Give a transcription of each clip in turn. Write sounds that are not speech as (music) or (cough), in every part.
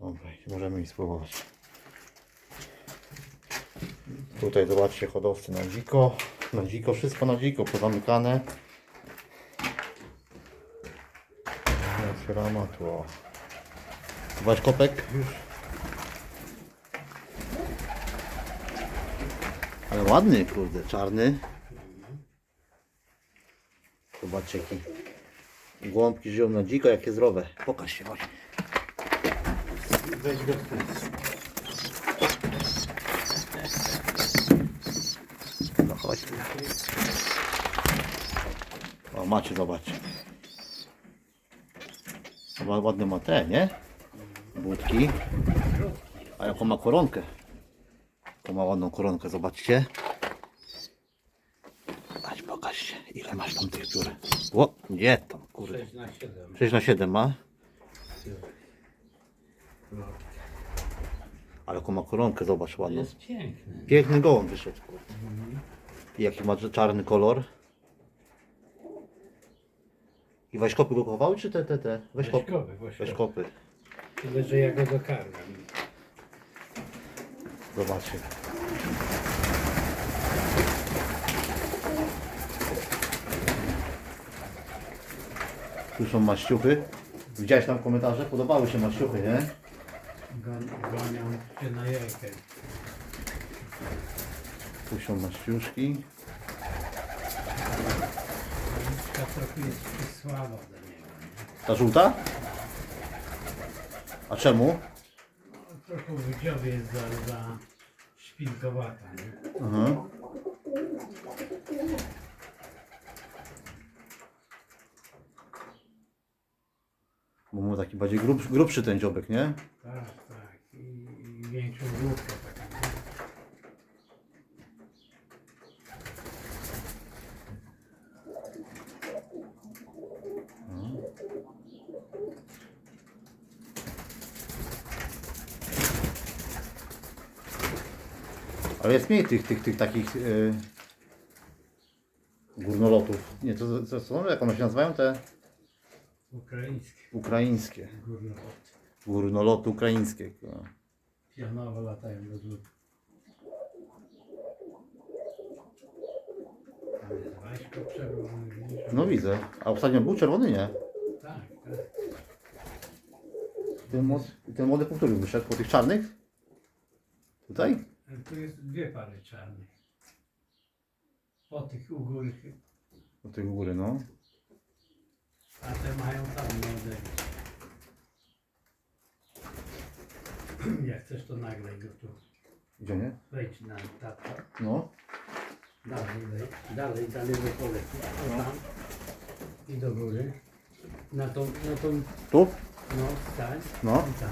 Dobra, możemy ich spróbować. Tutaj zobaczcie hodowcy na dziko. Na dziko, wszystko na dziko, pozamykane. Otwieramy tu. Zobacz kopek już. Ale ładny, kurde, czarny. Zobaczcie jaki. Głąbki żyją na dziko, jakie zdrowe. Pokaż się, chodź. Weź go. No chodź. O, macie, zobaczcie. Chyba ładny ma te, nie? Budki. A jaką ma koronkę. Jaką ma ładną koronkę, zobaczcie. Dać pokaż się, ile masz tam tych piór. O, nie tam, kurde. 6 na 7. 6 na 7 ma. Ale jaką ma koronkę, zobacz ładną. Jest piękny. Piękny gołąb wyszedł. kurde. I jaki ma czarny kolor. I weźkopy go kochały, czy te, te, te? Weźkopy. Weźkowy, weźkowy. Weźkopy. Tyle, że ja go dokarmiam. Zobaczcie. Tu są maściuchy. Widziałeś tam komentarze? Podobały się maściuchy, nie? Gonią się na jajkę. Tu są maściuszki. Ta trochę jest do niego. nie? Ta żółta? A czemu? No, Trochę w dziobie jest za, za szpilkowata. Nie? Mhm. Bo mu taki bardziej grub, grubszy ten dziobek, nie? Tak, główkę taką. nie? Ale jest mniej tych, tych, tych takich yy, górnolotów. Nie, to, to są, jak one się nazywają? Te Ukraińskie. ukraińskie. Górnoloty. Górnoloty ukraińskie. no. Pionowo latają do góry. Tam jest Waśko czerwony. widzisz? No widzę. A ostatnio był czerwony, nie? Tak, tak. Ten, młody, ten młody po którym wyszedł? Po tych czarnych? Tutaj? Tu jest dwie pary czarnych. Po tych u góry. Po tych u góry, no. A te mają tam młode. Jak chcesz to nagraj go tu. Gdzie nie? Wejdź na tata. No. Dalej, wejdź. Dalej, dalej do poleci. O tam. I do góry. Na tą, na tą, Tu? no stań. No. I tam.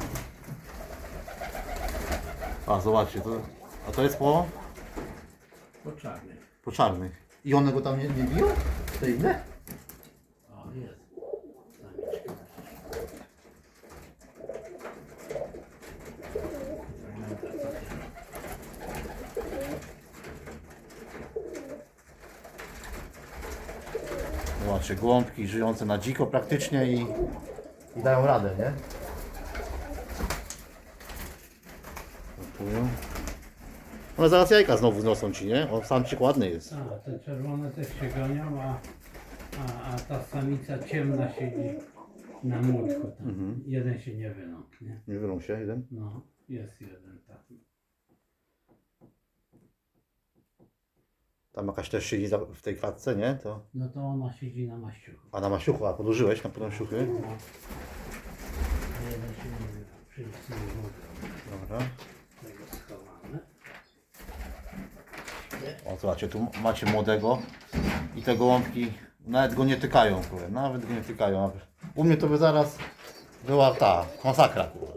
A, zobaczcie. To, a to jest po, Po czarnych. po czarnych. I one go tam nie, nie biją? Te inne? O, jest. Samiczka. Zobaczcie, gołąbki żyjące na dziko praktycznie i, i dają radę, nie? Gotują. One zaraz jajka znowu znosą ci, nie? O, samczyk ładny jest. A, te czerwone też się gonią, a, a, a ta samica ciemna siedzi na młotku tam. Jeden się nie wynąknie. Nie wylą się jeden. No, jest jeden tam. Tam jakaś też siedzi za- w tej klatce, nie? To... No to ona siedzi na maściuchu. A na masiuchu, a podłożyłeś na podąsiuchy? No. A jeden się nie wynął. Wszyscy nie mogą. Dobra. Tego. O, zobaczcie, tu macie młodego i te gołąbki nawet go nie tykają, kurde, nawet go nie tykają. U mnie to by zaraz była ta masakra, kurde.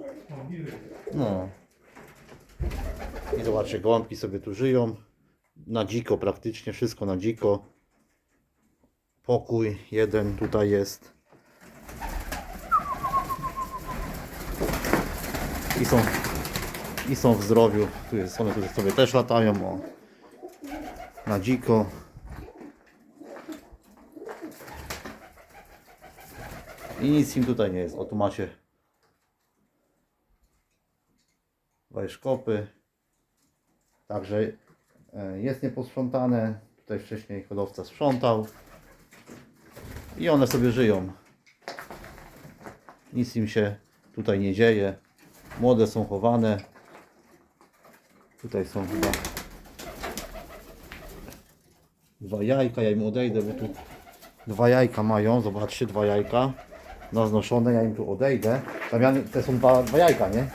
No. I zobaczcie, gołąbki sobie tu żyją. Na dziko praktycznie, wszystko na dziko. Pokój jeden tutaj jest. I są, i są w zdrowiu. Tu jest, one tu sobie też latają. O. Na dziko. I nic im tutaj nie jest. O tu macie wajszkopy. Także e, jest nieposprzątane. Tutaj wcześniej hodowca sprzątał. I one sobie żyją. Nic im się tutaj nie dzieje. Młode są chowane. Tutaj są chyba dwa jajka. Ja im odejdę, bo tu dwa jajka mają. Zobaczcie, dwa jajka. Naznoszone, ja im tu odejdę. Damian, te są dwa, dwa jajka, nie?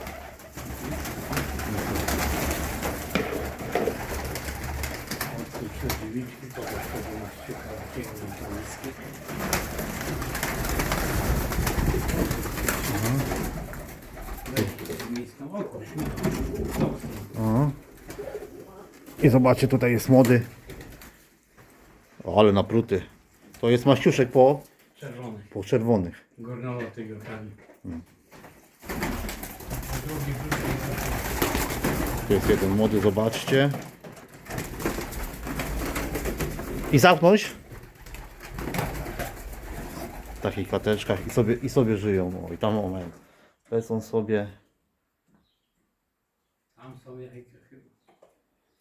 I zobaczcie, tutaj jest młody. O, ale napruty. To jest maściuszek po, Czerwony. po czerwonych. Gornoloty go kami. Tu jest jeden młody, zobaczcie. I zamknąć. W takich klateczkach i sobie, i sobie żyją. O, I tam moment. Lecą sobie. Tam są jajka chyba.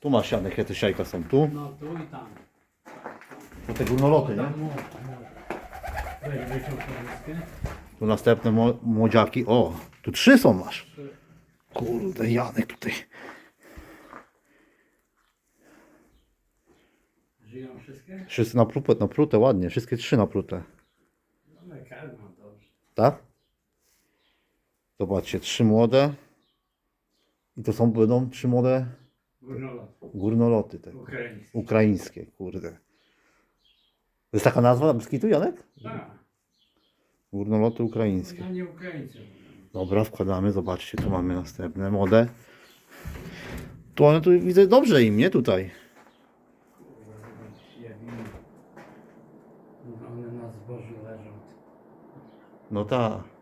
Tu masz sianek, jakie te siajka są tu. No tu i tam. To te górnoloty, nie? Tam może, może. Weź wyciąg kamiskę. Tu następne mo- młodziaki. O, tu trzy są masz. Kurde, Janek tutaj. Żyją wszystkie? Wszyscy naprute, naprute, ładnie. Wszystkie trzy naprute. No karma dobrze. Tak? Zobaczcie, trzy młode. I to są będą trzy młode Gornolot. górnoloty te. Ukraiński. Ukraińskie, kurde. To jest taka nazwa Beskitu, Janek? Tak. Górnoloty ukraińskie. Ja nie Ukraińcy. Dobra, wkładamy, zobaczcie, tu mamy następne młode. Tu one tu widzę dobrze im, nie tutaj. One na zbożu leżą. No tak.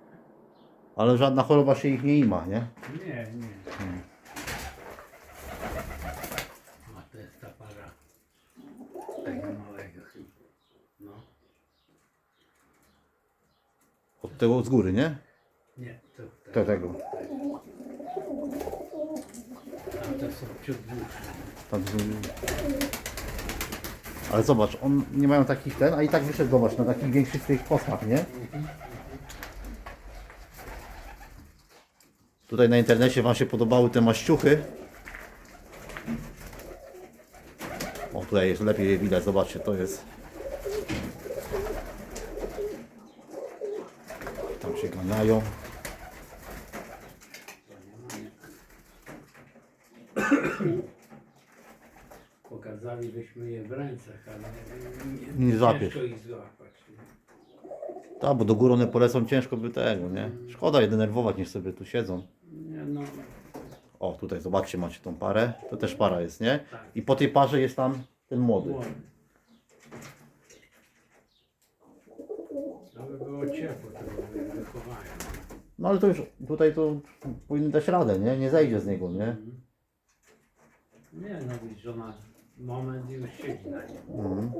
Ale żadna choroba się ich nie ima, nie? Nie, nie. A to jest ta para tego małego. No. Od tego z góry, nie? Nie, to Te te. tego. A te są ciut dłuższe. Tam z- Ale zobacz, on nie mają takich ten, a i tak wyszedł, zobacz, na takich większych tych posmach, nie? Tutaj na internecie Wam się podobały te maściuchy. O, tutaj jest lepiej je widać, zobaczcie, to jest. Tam się ganiają. Pokazalibyśmy je w rękach, ale Nie złapiesz. ciężko ich złapać. nie? Tak, bo do góry one polecą ciężko by tego, nie? Szkoda je denerwować, niech sobie tu siedzą. No, O, tutaj zobaczcie, macie tą parę. To też para jest, nie? Tak. I po tej parze jest tam ten młody. młody. Aby było ciepło, to wychowają. No ale to już tutaj to powinny dać radę, nie? Nie zejdzie z niego, nie? Nie, no widzisz, ona moment i już siedzi na nim. Mhm.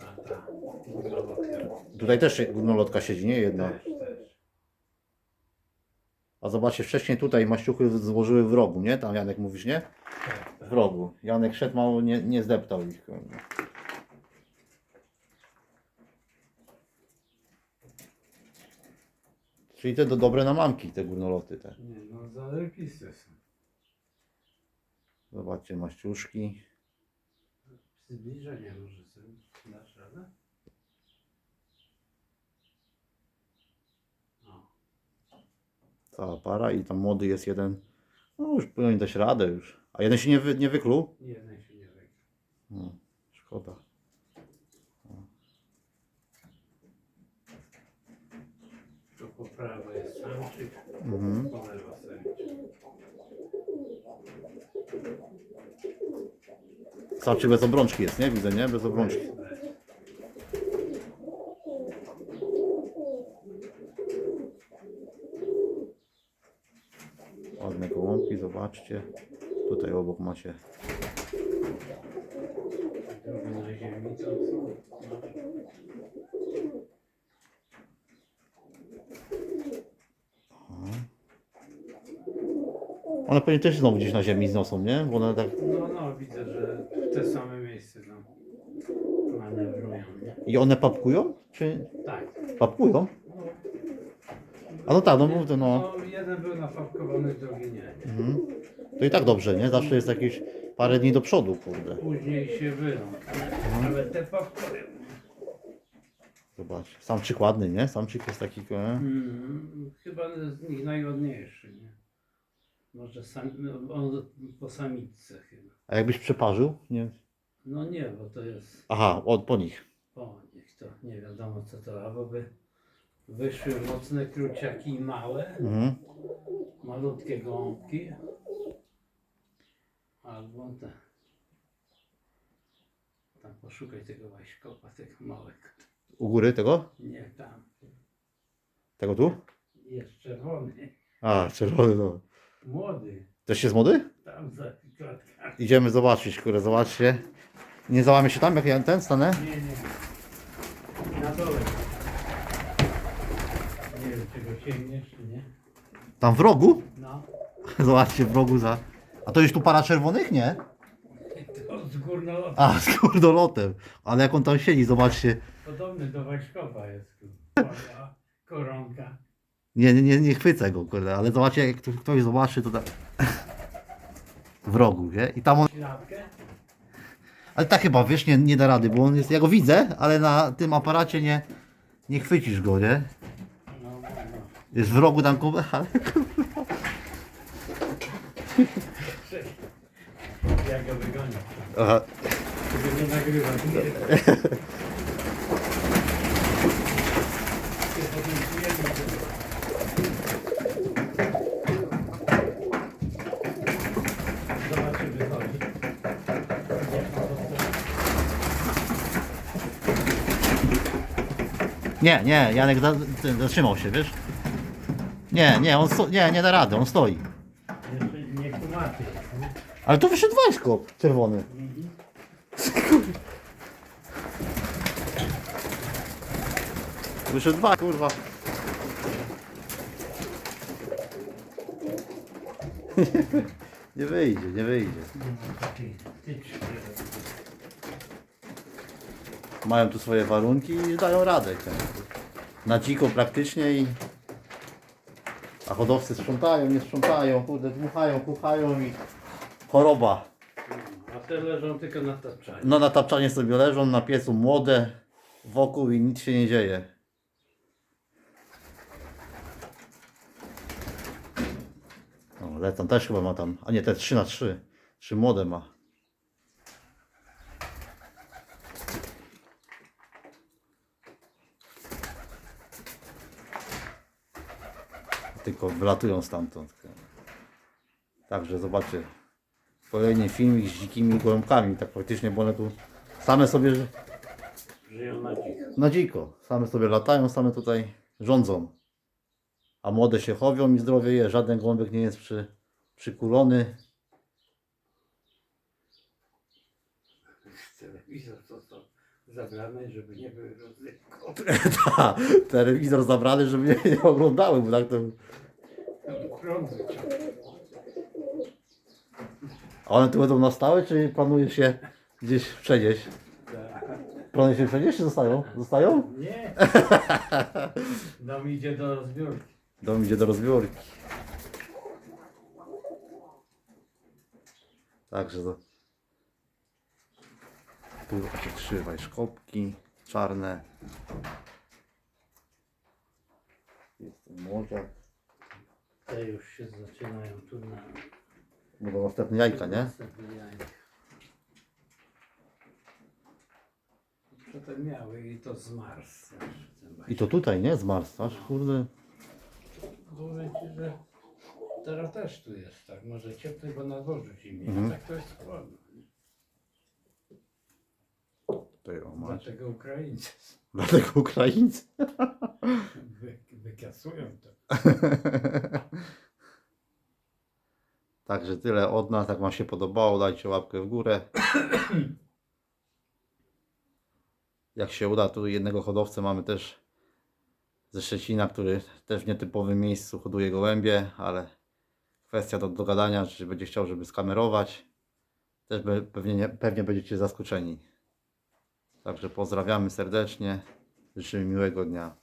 A ta górnolotka Tutaj też górnolotka siedzi, nie jedna. też. A zobaczcie, wcześniej tutaj maściuchy złożyły w rogu, nie? Tam Janek mówisz, nie? W rogu. Janek szedł mało, nie, nie zdeptał ich. Czyli te do, dobre na mamki, te górnoloty te. Nie, no zalepiste są. Zobaczcie, maściuszki. Zbliżenie może sobie dasz radę? Cała para i tam młody jest jeden. No już powinien dać radę już. A jeden się nie, wy, nie wykluł? jeden się nie wygra. No, szkoda. Tu po prawo jest samczyk, Mhm. po samczyk. Samczyk bez obrączki jest, nie? Widzę, nie? Bez obrączki. Ładne gołąbki, zobaczcie. Tutaj obok macie. Drugi na ziemi to są. No. One pewnie też znowu gdzieś na ziemi zniosą, nie? Bo one tak... No, no, widzę, że w te same miejsce tam manewrują, nie? I one papkują? Czy Tak. papkują? A no tak, no mów to no. No, jeden był napapkowany, drugi nie. Mhm. To i tak dobrze, nie? Zawsze jest jakieś parę dni do przodu, kurde. Później się wylą. Ale te papkory. Zobacz. Samczyk ładny, nie? Samczyk jest taki... E? Mm, chyba z nich najładniejszy, nie? Może sam, no, on po samiczce chyba. A jakbyś przeparzył? Nie. No nie, bo to jest Aha, od, po nich. po nich, to nie wiadomo co to, albo by wyszły mocne kruciaki i małe, Mhm. malutkie gąbki, albo te. Tam poszukaj tego waśkopa, tego małego. U góry tego? Nie tam, Tego tu? jest czerwony, A, czerwony, no. młody, Też jest młody? tam za klatkami. Idziemy zobaczyć, kurde, zobaczcie. Nie załamie się tam, jak ja ten stanę? Nie, nie. Na dole. Nie wiem, czy go sięgniesz, czy nie. Tam w rogu? No. (laughs) Zobaczcie, w rogu za... A to jest tu para czerwonych? Nie? To z górnolotu. A, z kurdolotem. Ale jak on tam siedzi, zobaczcie. Podobny do Waśkowa jest. kurwa. Koronka. Nie, nie, nie, nie chwycę go, kurde, ale zobaczcie, jak tu ktoś zobaczy, to tak... W rogu, nie? I tam on... Śladkę? Ale tak chyba, wiesz, nie, nie da rady, bo on jest... Ja go widzę, ale na tym aparacie nie... Nie chwycisz go, nie? No, no, no. Jest w rogu tam, (laughs) ale... Aha. Tego nie nagrywam. Nie. Nie, nie, Janek za, zatrzymał się, wiesz? Nie, nie, on sto, nie, nie da rady, on stoi. Jeszcze nie kumaty. Ale tu wyszedł wojsko czerwony. Wyszedł dwa, kurwa. (laughs) Nie wyjdzie, nie wyjdzie. Mają tu swoje warunki i dają radę. Na dziko praktycznie i... A hodowcy sprzątają, nie sprzątają, kurde, dmuchają, kuchają i... Choroba. A te leżą tylko na tapczanie. No na tapczanie sobie leżą, na piecu młode, wokół i nic się nie dzieje. O, Leton też chyba ma tam, a nie, te 3 na 3 Trzy młode ma. Tylko wylatują stamtąd. Także zobaczcie. Kolejny filmik z dzikimi gołąbkami, tak praktycznie, bo one tu same sobie Żyją na dziko. na dziko. Same sobie latają, same tutaj rządzą. A młode się chowią i zdrowie je. Żaden gołąbek nie jest przy, przykulony. (laughs) Telewizor został zabrany, żeby nie były rozrywką. (laughs) Ta, telewizor zabrany, żeby nie, nie oglądały, bo tak to... Prąd wyciągnął. A one tu będą na stałe, czy planuje się gdzieś przenieść? Planuje się przenieść, czy zostają? Zostają? Nie. (laughs) Dom idzie do rozbiórki. Dom idzie do rozbiórki. Także to... Tu takie trzy wajszkopki czarne. Jest ten młodziak. Te już się zaczynają tu na Będą następne jajka, nie? następne jajka. Przedtem miały i to też ten I to tutaj, nie? Zmarł, aż kurde. Ci, że teraz też tu jest tak. Może cieplej, bo na dworzu zimniej. Mhm. Tak to jest chłodno. Tutaj o, macie. Dlaczego Ukraińcy Dlatego Ukraińcy. wy, wykiasują to? (laughs) Także tyle od nas. Jak Wam się podobało, dajcie łapkę w górę. (coughs) Jak się uda, tu jednego hodowcę mamy też ze Szczecina, który też w nietypowym miejscu hoduje gołębie, ale kwestia do dogadania, czy będzie chciał, żeby skamerować. Też be- pewnie, nie, pewnie będziecie zaskoczeni. Także pozdrawiamy serdecznie. Życzymy miłego dnia.